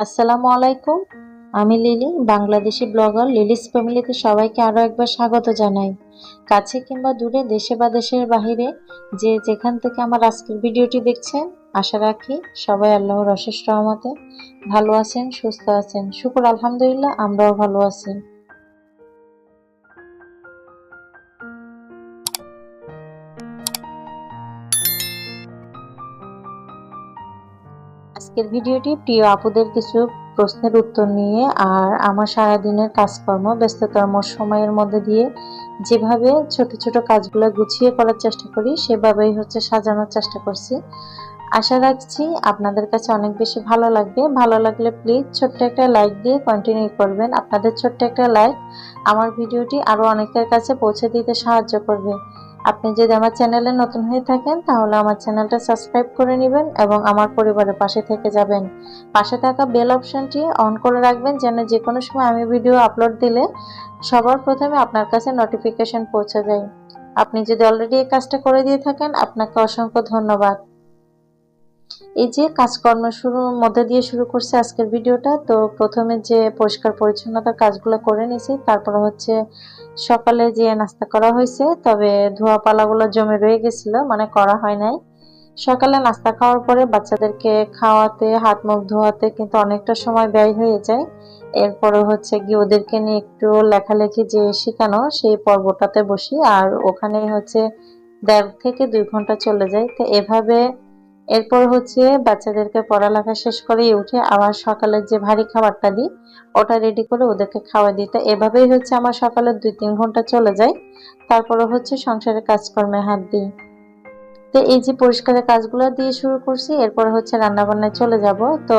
আসসালামু আলাইকুম। আমি লিলি, বাংলাদেশি ব্লগার। লিলিস ফ্যামিলিতে সবাইকে আরও একবার স্বাগত জানাই। কাছে কিংবা দূরে, দেশে বা দেশের বাহিরে, যে যেখান থেকে আমার আজকের ভিডিওটি দেখছেন, আশা রাখি সবাই আল্লাহর অশেষ রহমতে ভালো আছেন, সুস্থ আছেন। শুকুর, আলহামদুলিল্লাহ, আমরাও ভালো আছি। আজকের ভিডিওটি প্রিয় আপুদের কিছু প্রশ্নের উত্তর নিয়ে আর আমার সারাদিনের কাজকর্ম, ব্যস্ততম সময়ের মধ্যে দিয়ে যেভাবে ছোট ছোট কাজগুলো গুছিয়ে করার চেষ্টা করি, সেভাবেই হচ্ছে সাজানোর চেষ্টা করছি। আশা রাখছি আপনাদের কাছে অনেক বেশি ভালো লাগবে। ভালো লাগলে প্লিজ ছোট্ট একটা লাইক দিয়ে কন্টিনিউ করবেন। আপনাদের ছোট্ট একটা লাইক আমার ভিডিওটি আরও অনেকের কাছে পৌঁছে দিতে সাহায্য করবে। আপনি যদি আমার চ্যানেলে নতুন হয়ে থাকেন, তাহলে আমার চ্যানেলটা সাবস্ক্রাইব করে নেবেন এবং আমার পরিবারের পাশে থেকে যাবেন। পাশে থাকা বেল অপশানটি অন করে রাখবেন, যেন যে কোনো সময় আমি ভিডিও আপলোড দিলে সবার প্রথমে আপনার কাছে নোটিফিকেশন পৌঁছে যায়। আপনি যদি অলরেডি এই কাজটা করে দিয়ে থাকেন, আপনাকে অসংখ্য ধন্যবাদ। এই যে কাজকর্ম শুরুর মধ্যে দিয়ে শুরু করছে আজকের ভিডিওটা, তো প্রথমে যে পরিষ্কার পরিচ্ছন্নতার কাজগুলো করে নিয়েছি, তারপর হচ্ছে সকালে যে নাস্তা করা হয়েছে, তবে ধোয়া পালাগুলো জমে রয়ে গেছিল মানে করা হয় নাই। সকালে নাস্তা খাওয়ার পরে বাচ্চাদেরকে খাওয়াতে, হাত মুখ ধোয়াতে কিন্তু অনেকটা সময় ব্যয় হয়ে যায়। এরপরে হচ্ছে গিয়ে ওদেরকে নিয়ে একটু লেখালেখি যে শেখানো, সেই পর্বটাতে বসি, আর ওখানে হচ্ছে দেড় থেকে দুই ঘণ্টা চলে যায়। তো এভাবে এরপর হচ্ছে বাচ্চাদেরকে পড়ালেখা শেষ করে উঠে আবার সকালের যে ভারী খাবারটা দিই, ওটা রেডি করে ওদেরকে খাওয়া দিই। তো এভাবেই হচ্ছে আমার সকালে দুই তিন ঘণ্টা চলে যায়। তারপরে হচ্ছে সংসারের কাজকর্মে হাত দিই। তো এই যে পরিষ্কারের কাজগুলো দিয়ে শুরু করছি, এরপর হচ্ছে রান্না বান্নায় চলে যাব। তো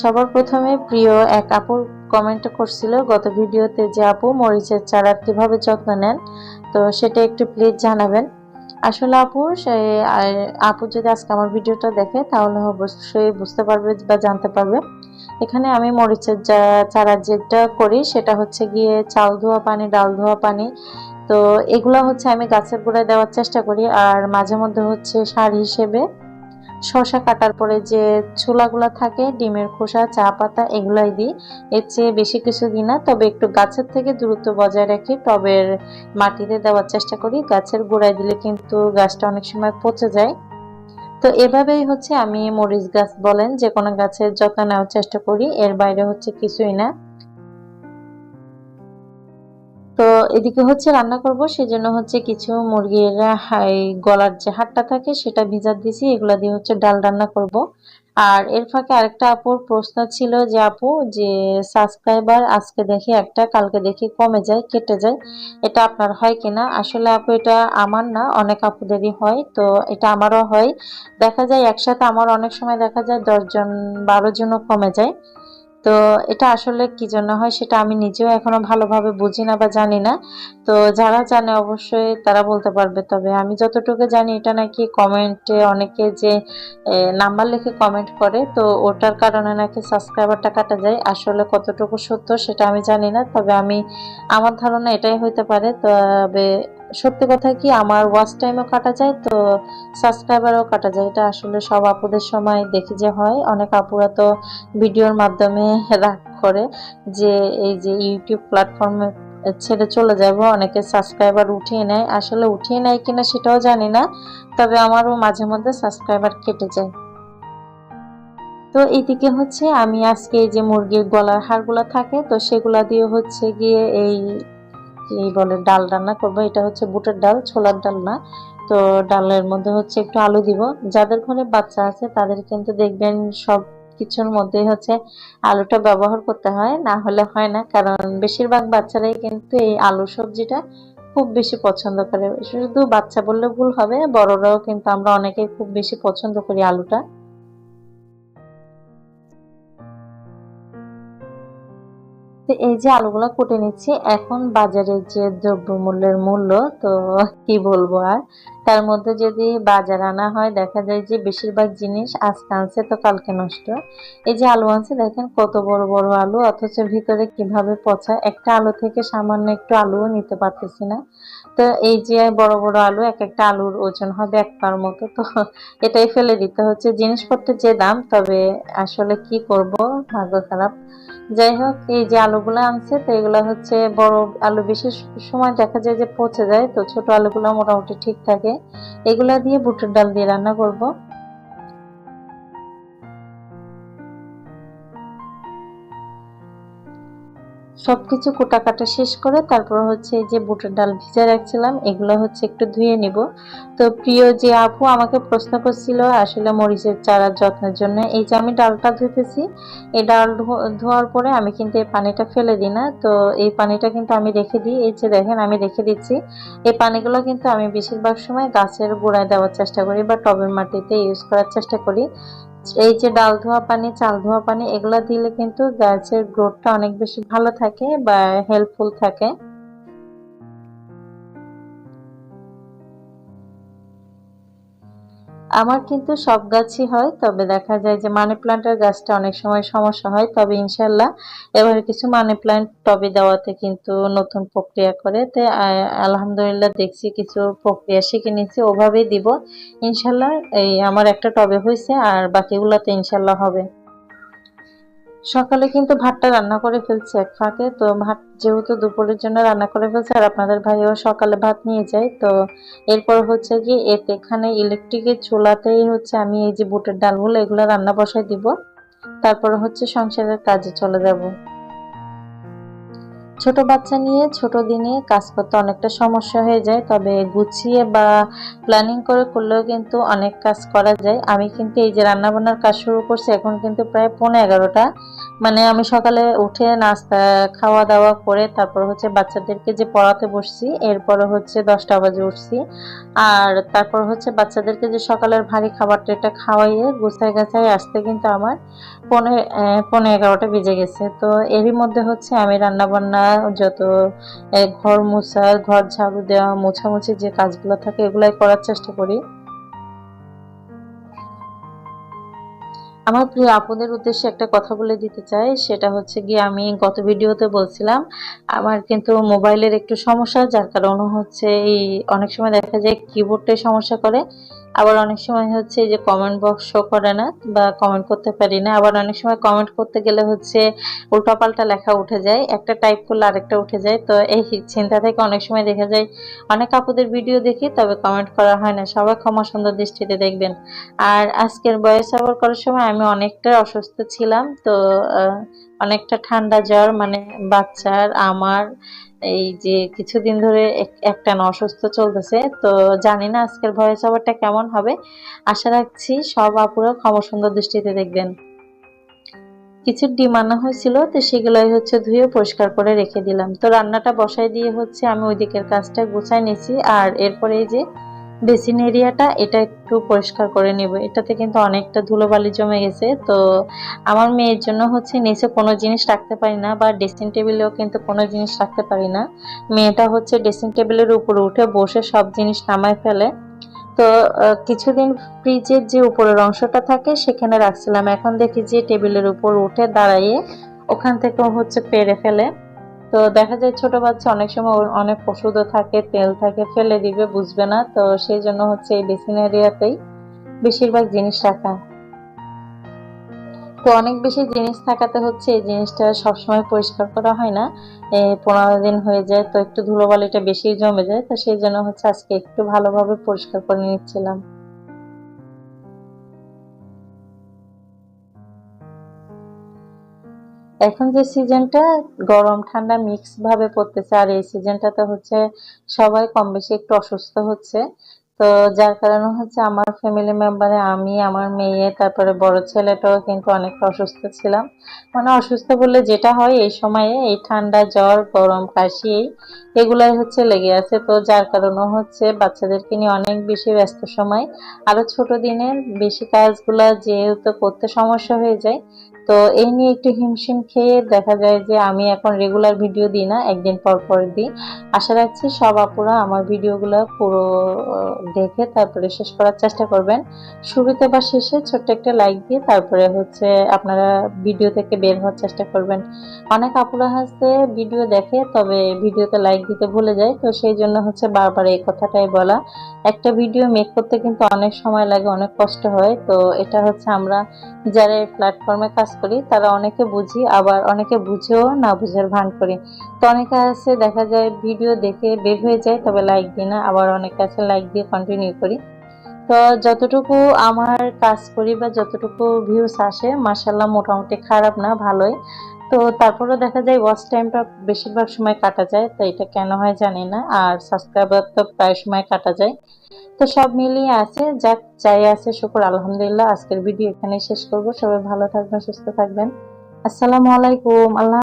সবার প্রথমে প্রিয় এক আপুর কমেন্ট করছিল, গত ভিডিওতে যে আপু মরিচের চারার কীভাবে যত্ন নেন? তো সেটা একটু প্লিজ জানাবেন। আসলে আপু, সে আপু যদি আজকে আমার ভিডিওটা দেখে, তাহলে অবশ্যই বুঝতে পারবে বা জানতে পারবে। এখানে আমি মরিচের যা, চারা যেটা করি, সেটা হচ্ছে গিয়ে চাল ধোয়া পানি, ডাল ধোয়া পানি। তো এগুলো হচ্ছে আমি গাছের গোড়ায় দেওয়ার চেষ্টা করি, আর মাঝে মধ্যে হচ্ছে সার হিসেবে শশা কাটার পরে যে ছোলাগুলো থাকে, ডিমের খোসা, চা পাতা, এগুলাই দিই। এর চেয়ে বেশি কিছু দিই না, তবে একটু গাছের থেকে দূরত্ব বজায় রাখি, টবের মাটিতে দেওয়ার চেষ্টা করি। গাছের গোড়ায় দিলে কিন্তু গাছটা অনেক সময় পচে যায়। তো এভাবেই হচ্ছে আমি মরিচ গাছ বলেন যে কোনো গাছের যত্ন নেওয়ার চেষ্টা করি, এর বাইরে হচ্ছে কিছুই না। তো এদিকে হচ্ছে রান্না করব, সেজন্য হচ্ছে কিছু মুরগির গলার যে হাড়টা থাকে সেটা ভিজা দিছি এগুলো দিয়ে হচ্ছে ডাল রান্না করব। আর এর ফাঁকে আরেকটা আপুর প্রশ্ন ছিল যে, আপু, যে সাবস্ক্রাইবার আজকে দেখি একটা, কালকে দেখি কমে যায়, কেটে যায়, এটা আপনার হয় কিনা? আসলে আপু, এটা আমার না, অনেক আপুদেরই হয়, তো এটা আমারও হয়। দেখা যায় একসাথে আমার অনেক সময় দেখা যায় দশজন, বারো জনও কমে যায়। তো এটা আসলে কি জন্য হয় সেটা আমি নিজেও এখনও ভালোভাবে বুঝি না বা জানি না। তো যারা জানে অবশ্যই তারা বলতে পারবে। তবে আমি যতটুকু জানি এটা নাকি কমেন্টে অনেকে যে নাম্বার লিখে কমেন্ট করে, তো ওটার কারণে নাকি সাবস্ক্রাইবারটা কাটা যায়। আসলে কতটুকু সত্য সেটা আমি জানি না। তবে আমি, আমার ধারণা এটাই হইতে পারে। তবে সত্যি কথা কি, আমার ওয়াচ টাইমও কাটা যায়, তো সাবস্ক্রাইবারও কাটা যায়। এটা আসলে সব আপুদের সময় দেখি যে হয়। অনেক আপুরা তো ভিডিওর মাধ্যমে রাগ করে যে এই যে ইউটিউব প্ল্যাটফর্মে ছেড়ে চলে যাব, অনেকে সাবস্ক্রাইবার উঠিয়ে নেয়। আসলে উঠিয়ে নেয় কিনা সেটাও জানি না, তবে আমারও মাঝে মধ্যে সাবস্ক্রাইবার কেটে যায়। তো এইদিকে হচ্ছে, আমি আজকে এই যে মুরগির গলার হাড়গুলো থাকে, তো সেগুলা দিয়ে হচ্ছে গিয়ে এই এই বলে, ডাল রান্না করব। এটা হচ্ছে বুটের ডাল, ছোলার ডাল না। তো ডালের মধ্যে হচ্ছে একটু আলু দিব। যাদের ঘরে বাচ্চা আছে, তাদের কিন্তু দেখবেন সব কিছুর মধ্যে হচ্ছে আলুটা ব্যবহার করতে হয়। না হলে হয় না, কারণ বেশিরভাগ বাচ্চারাই কিন্তু এই আলু সবজিটা খুব বেশি পছন্দ করে। শুধু বাচ্চা বললে ভুল হবে, বড়রাও কিন্তু আমরা অনেকেই খুব বেশি পছন্দ করি আলুটা। তো এই যে আলুগুলো কুটে নিচ্ছি, এখন বাজারে যে দ্রব্যমূল্যের মূল্য, তো কি বলব আর? তার মধ্যে যদি বাজার আনা হয়, দেখা যায় যে বেশিরভাগ জিনিস আজকে আনছে তো কালকে নষ্ট। এই যে আলু আনছে, দেখেন কত বড় বড় আলু, অথচ ভিতরে কীভাবে পচা, একটা আলু থেকে সামান্য একটু আলুও নিতে পারতেছি না। তো এই যে বড় বড় আলু, এক একটা আলুর ওজন হবে এক পার মতো, তো এটাই ফেলে দিতে হচ্ছে। জিনিসপত্রের যে দাম, তবে আসলে কি করব? ভাগ্য খারাপ। যাই হোক, এই যে আলুগুলো আনছে, তো এগুলো হচ্ছে বড় আলু বেশি সময় দেখা যায় যে পচে যায়, তো ছোট আলুগুলো মোটামুটি ঠিক থাকে। এগুলা দিয়ে বুটের ডাল দিয়ে রান্না করব। সবকিছু কাটা শেষ করে তারপর হচ্ছে যে বুটের ডাল ভিজে রাখছিলাম, এগুলো হচ্ছে একটু ধুয়ে নিব। তো প্রিয় যে আপু আমাকে প্রশ্ন করছিল আসলে মরিচের চারার যত্নের জন্য, এই যে আমি ডালটা ধুতেছি, এই ডাল ধোয়ার পরে আমি কিন্তু এই পানিটা ফেলে দিই না। তো এই পানিটা কিন্তু আমি রেখে দিই, এই যে দেখেন আমি রেখে দিচ্ছি। এই পানিগুলো কিন্তু আমি বেশিরভাগ সময় গাছের গোড়ায় দেওয়ার চেষ্টা করি বা টবের মাটিতে ইউজ করার চেষ্টা করি। এই যে ডাল ধোয়া পানি, চাল ধোয়া পানি, এগুলা দিলে কিন্তু গাছের গ্রোথটা অনেক বেশি ভালো থাকে বা হেল্পফুল থাকে। আমার কিন্তু সব গাছই হয়, তবে দেখা যায় যে মানি প্লান্টের গাছটা অনেক সময় সমস্যা হয়, তবে ইনশাল্লাহ এবার কিছু মানি প্লান্ট টবে দেওয়াতে কিন্তু নতুন প্রক্রিয়া করে। তো আলহামদুলিল্লাহ দেখছি কিছু প্রক্রিয়া শিখে নিচ্ছি ওভাবেই দিব। ইনশাল্লাহ এই আমার একটা টবে হয়েছে, আর বাকিগুলোতে ইনশাল্লাহ হবে। সকালে কিন্তু ভাতটা রান্না করে ফেলছে এক ফাঁকে। তো ভাত যেহেতু দুপুরের জন্য রান্না করে ফেলছে, আর আপনাদের ভাইও সকালে ভাত নিয়ে যায়, তো এরপর হচ্ছে কি এতে এখানে ইলেকট্রিকের চুলাতেই হচ্ছে আমি এই যে বুটের ডালগুলো, এগুলো রান্না বসায় দিব। তারপর হচ্ছে সংসারের কাজে চলে যাব। ছোট বাচ্চা নিয়ে ছোট দিনে কাজ করতে অনেকটা সমস্যা হয়ে যায়, তবে গুছিয়ে বা প্ল্যানিং করে করলেও কিন্তু অনেক কাজ করা যায়। আমি কিন্তু এই যে রান্নাবান্নার কাজ শুরু করছি, এখন কিন্তু প্রায় পনেরো এগারোটা। মানে আমি সকালে উঠে নাস্তা খাওয়া দাওয়া করে তারপর হচ্ছে বাচ্চাদেরকে যে পড়াতে বসছি, এরপরে হচ্ছে দশটা বাজে উঠছি। আর তারপর হচ্ছে বাচ্চাদেরকে যে সকালের ভারী খাবারটা এটা খাওয়াইয়ে গুছাই গাছাই আসতে কিন্তু আমার পনে পনে এগারোটা বেজে গেছে। তো এরই মধ্যে হচ্ছে আমি রান্না বান্না যত ঘর মোছা, ঘর ঝাড়ু দেওয়া, মোছামুছি যে কাজগুলো থাকে এগুলাই করার চেষ্টা করি। আমার প্রিয় আপুদের উদ্দেশ্যে একটা কথা বলে দিতে চাই, সেটা হচ্ছে গিয়ে আমি গত ভিডিওতে বলছিলাম, আমার কিন্তু মোবাইলের একটু সমস্যা, যার কারণে হচ্ছে এই অনেক সময় দেখা যায় কিবোর্ডটাই সমস্যা করে, আবার অনেক সময় হচ্ছে যে কমেন্ট বক্স শো করে না, বা কমেন্ট করতে পারি না, আবার অনেক সময় কমেন্ট করতে গেলে হচ্ছে উল্টাপাল্টা লেখা উঠে যায়, একটা টাইপ করলে আরেকটা উঠে যায়, তো এই চিন্তা থেকে অনেক সময় দেখা যায় অনেক আপুদের ভিডিও দেখি, তবে কমেন্ট করা হয় না, সবাই ক্ষমা সুন্দর দৃষ্টিতে দেখবেন। আর আজকের বয়স আবার করার সময় আমি অনেকটা অসুস্থ ছিলাম, তো অনেকটা ঠান্ডা জ্বর মানে বাচ্চার, আমার এই যে কিছুদিন ধরে একটা অসুস্থ চলতেছে, তো জানি না আজকের ভয়েস ওভারটা কেমন হবে। আশা রাখছি সব আপুরা ক্ষমা সুন্দর দৃষ্টিতে দেখবেন। কিছু ডিম আনা হয়েছিল, তো সেগুলোই হচ্ছে ধুয়ে পরিষ্কার করে রেখে দিলাম। তো রান্নাটা বসাই দিয়ে হচ্ছে আমি ওই দিকের কাজটা গুছাই নিয়েছি, আর এরপরে এই যে বেসিন এরিয়াটা এটা একটু পরিষ্কার করে নিব। এটাতে কিন্তু অনেকটা ধুলোবালি জমে গেছে। তো আমার মেয়ের জন্য হচ্ছে নিচে কোনো জিনিস রাখতে পারি না বা ড্রেসিং টেবিলেও কিন্তু কোনো জিনিস রাখতে পারি না। মেয়েটা হচ্ছে ড্রেসিং টেবিলের উপরে উঠে বসে সব জিনিস নামায় ফেলে। তো কিছুদিন ফ্রিজের যে উপরের অংশটা থাকে সেখানে রাখছিলাম। এখন দেখি যে টেবিলের উপর উঠে দাঁড়াইয়ে ওখান থেকেও হচ্ছে পেরে ফেলে। তো দেখা যায় ছোট বাচ্চা অনেক সময় অনেক ওষুধও থাকে, তেল থাকে, ফেলে দিবে, বুঝবে না। তো সেই জন্য হচ্ছে এই বেসিন এরিয়াতেই বেশিরভাগ জিনিস রাখা। তো অনেক বেশি জিনিস থাকাতে হচ্ছে এই জিনিসটা সবসময় পরিষ্কার করা হয় না। পনেরো দিন হয়ে যায়, তো একটু ধুলোবালিটা বেশি জমে যায়, তো সেই জন্য হচ্ছে আজকে একটু ভালোভাবে পরিষ্কার করে নিচ্ছিলাম। এখন যে সিজনটা গরম, ঠান্ডা মিক্স ভাবে পড়তেছে, আর এই সিজনটাতে হচ্ছে সবাই কম বেশি একটু অসুস্থ হচ্ছে। তো যার কারণে হচ্ছে আমার ফ্যামিলি মেম্বারে আমি, আমার মেয়ে, তারপরে বড় ছেলেটাও কিন্তু অনেকটা অসুস্থ ছিলাম। মানে অসুস্থ বললে যেটা হয়, এই সময়ে এই ঠান্ডা, জ্বর, গরম, কাশি, এগুলাই হচ্ছে লেগে আছে। তো যার কারণে হচ্ছে বাচ্চাদেরকে নিয়ে অনেক বেশি ব্যস্ত সময়। আরও ছোট দিনের বেশি কাজগুলা যেহেতু করতে সমস্যা হয়ে যায় তো এই নিয়ে একটু হিমশিম খেয়ে দেখা যায় যে আমি এখন রেগুলার ভিডিও দিই না, একদিন পর পর দিই। আশা রাখছি সব আপুরা আমার ভিডিওগুলো পুরো দেখে তারপরে শেষ করার চেষ্টা করবেন। শুরুতে বা শেষে ছোট্ট একটা লাইক দিয়ে তারপরে হচ্ছে আপনারা ভিডিও থেকে বের হওয়ার চেষ্টা করবেন। অনেক আপুরা হচ্ছে ভিডিও দেখে, তবে ভিডিওতে লাইক দিতে ভুলে যায়। তো সেই জন্য হচ্ছে বারবার এই কথাটাই বলা। একটা ভিডিও মেক করতে কিন্তু অনেক সময় লাগে, অনেক কষ্ট হয়। তো এটা হচ্ছে আমরা যারা এই প্ল্যাটফর্মে কাজ করি, তারা অনেকে বুঝি, আবার অনেকে বুঝেও না বুঝার ভান করি। তো অনেকে আছে, দেখা যায় ভিডিও দেখে বের হয়ে যায়, তবে লাইক দিই না, আবার অনেকে আছে লাইক দিয়ে কন্টিনিউ করি। তো যতটুকু আমার কাজ করি বা যতটুকু ভিউস আসে মাসাল্লাহ মোটামুটি খারাপ না, ভালোই। তো তারপরেও দেখা যায় ওয়াচ টাইমটা বেশিরভাগ সময় কাটা যায়, তো এটা কেন হয় জানি না, আর সাবস্ক্রাইবার তো প্রায় সময় কাটা যায়। তো সব মিলিয়ে আছে, যাক চাই আছে, শুকুর, আলহামদুলিল্লাহ, আজকের ভিডিও এখানে শেষ করব। সবাই ভালো থাকবেন, সুস্থ থাকবেন। আসসালামু আলাইকুম, আল্লাহ